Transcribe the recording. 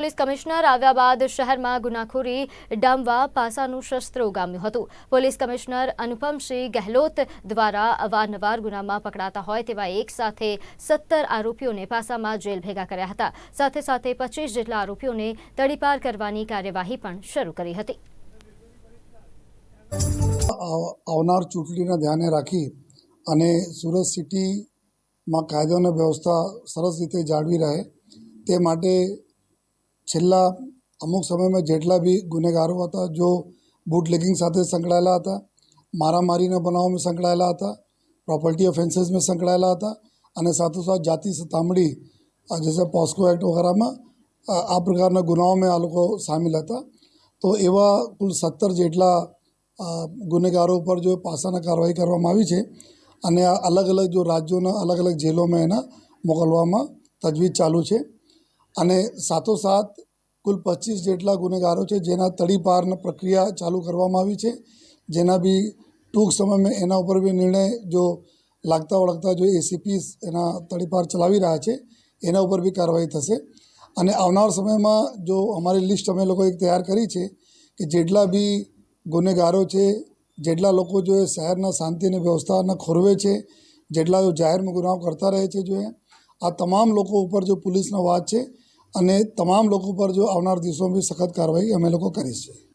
Police commissioner આવ્યા બાદ શહેરમાં ગુનાખોરી ડામવા પાસાનું શસ્ત્ર ઉગામ્યું હતું. પોલીસ કમિશનર અનુપમસિંહ ગહેલોત દ્વારા અવારનવાર ગુનામાં પકડાતા હોય તેવા એક સાથે સત્તર આરોપીઓને પાસામાં જેલ ભેગા કર્યા હતા. સાથે સાથે પચીસ જેટલા આરોપીઓને તડીપાર કરવાની કાર્યવાહી પણ શરૂ કરી હતી. આવ- આવનાર ચૂંટણીને ધ્યાને રાખી અને સુરત સિટીમાં કાયદો અને વ્યવસ્થા સરસ રીતે જાળવી રહે તે માટે છેલ્લા અમુક સમયમાં જેટલા બી ગુનેગારો હતા, જો બુટલેગિંગ સાથે સંકળાયેલા હતા, મારામારીના બનાવોમાં સંકળાયેલા હતા, પ્રોપર્ટી ઓફેન્સીસમાં સંકળાયેલા હતા અને સાથોસાથ જાતિ સતામણી જૈસે પોસ્કો એક્ટ વગેરેમાં, આ પ્રકારના ગુનાઓમાં આ લોકો સામેલ હતા. તો એવા કુલ સત્તર જેટલા ગુનેગારો ઉપર જો પાસાના કાર્યવાહી કરવામાં આવી છે અને અલગ અલગ જો રાજ્યોના અલગ અલગ જેલોમાં એના મોકલવામાં તજવીજ ચાલુ છે અને સાથોસાથ કુલ પચીસ જેટલા ગુનેગારો છે, જેના તડીપારની પ્રક્રિયા ચાલુ કરવામાં આવી છે. જેના બી ટૂંક સમયમાં એના ઉપર બી નિર્ણય જો લાગતા ઓળખતા જો એસીપી એના તડીપાર ચલાવી રહ્યા છે, એના ઉપર બી કાર્યવાહી થશે. અને આવનાર સમયમાં જો અમારી લિસ્ટ અમે લોકો એક તૈયાર કરી છે કે જેટલા બી ગુનેગારો છે, જેટલા લોકો જો શહેરના શાંતિ અને વ્યવસ્થાને ખોરવે છે, જેટલા જાહેરમાં ગુનાઓ કરતા રહે છે જો આ તમામ લોકો ઉપર જો પોલીસનો વાત છે અને તમામ લોકો પર જો આવનાર દિવસોમાં સખત કાર્યવાહી અમે લોકો કરીશું.